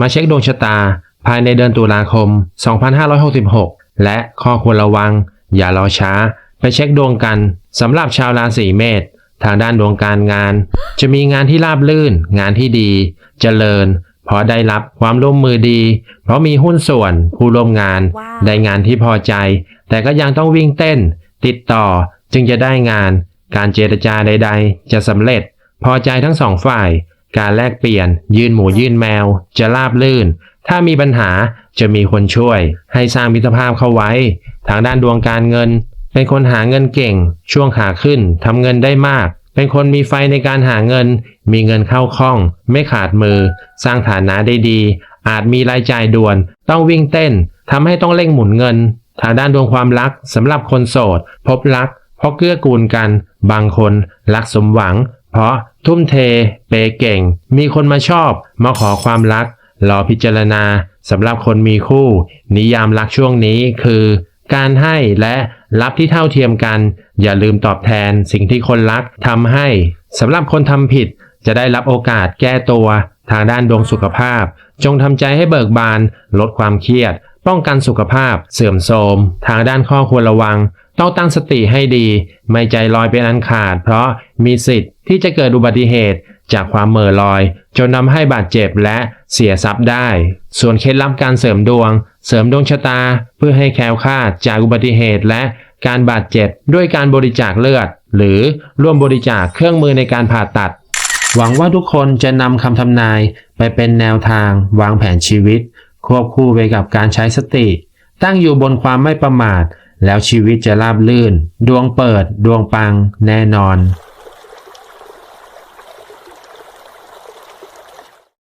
มาเช็คดวงชะตา ภายในเดือนตุลาคม 2566 และข้อควรระวัง อย่ารอช้า ไปเช็คดวงกันสำหรับชาวราศีเมษทางด้านดวงการงาน จะมีงานที่ราบลื่น งานที่ดีเจริญ เพราะได้รับความร่วมมือดี เพราะมีหุ้นส่วนผู้ร่วมงานว้าวได้งานที่พอใจ แต่ก็ยังต้องวิ่งเต้น ติดต่อจึงจะได้งาน การเจรจาใด ๆ จะสำเร็จ พอใจทั้งสองฝ่าย การแลกเปลี่ยน ยื่นหมูยื่นแมว จะราบลื่น ถ้ามีปัญหาจะมีคนช่วย ให้สร้างมิตรภาพเข้าไว้ ทางด้านดวงการเงิน เป็นคนหาเงินเก่ง ช่วงขาขึ้นทำเงินได้มาก เป็นคนมีไฟในการหาเงิน มีเงินเข้าคล่อง ไม่ขาดมือ สร้างฐานะได้ดี อาจมีรายจ่ายด่วน ต้องวิ่งเต้นทำให้ต้องเร่งหมุนเงิน ทางด้านดวงความรักสำหรับคนโสด พบรักเพราะเกื้อกูลกัน บางคนรักสมหวัง เพราะทุ่มเท เปเก่ง มีคนมาชอบ มาขอความรัก รอพิจารณาสำหรับคนมีคู่ นิยามรักช่วงนี้คือ การให้และรับที่เท่าเทียมกัน อย่าลืมตอบแทนสิ่งที่คนรักทำให้สำหรับคนทำผิดจะได้รับโอกาสแก้ตัว ทางด้านดวงสุขภาพ จงทำใจให้เบิกบาน ลดความเครียด ป้องกันสุขภาพ เสื่อมโทรม ทางด้านข้อควรระวัง ต้องตั้งสติให้ดี ไม่ใจลอยเป็นอันขาด เพราะมีสิทธิ์ที่จะเกิดอุบัติเหตุจากความเม่อลอย จนทำให้บาดเจ็บและเสียทรัพย์ได้ ส่วนเคล็ดลับการเสริมดวง เสริมดวงชะตา เพื่อให้แคล้วคลาดจากอุบัติเหตุและการบาดเจ็บด้วยการบริจาคเลือด หรือร่วมบริจาคเครื่องมือในการผ่าตัด หวังว่าทุกคนจะนำคำทำนายไปเป็นแนวทาง วางแผนชีวิต ควบคู่ไปกับการใช้สติ ตั้งอยู่บนความไม่ประมาท แล้วชีวิตจะราบลื่น ดวงเปิด ดวงปัง แน่นอน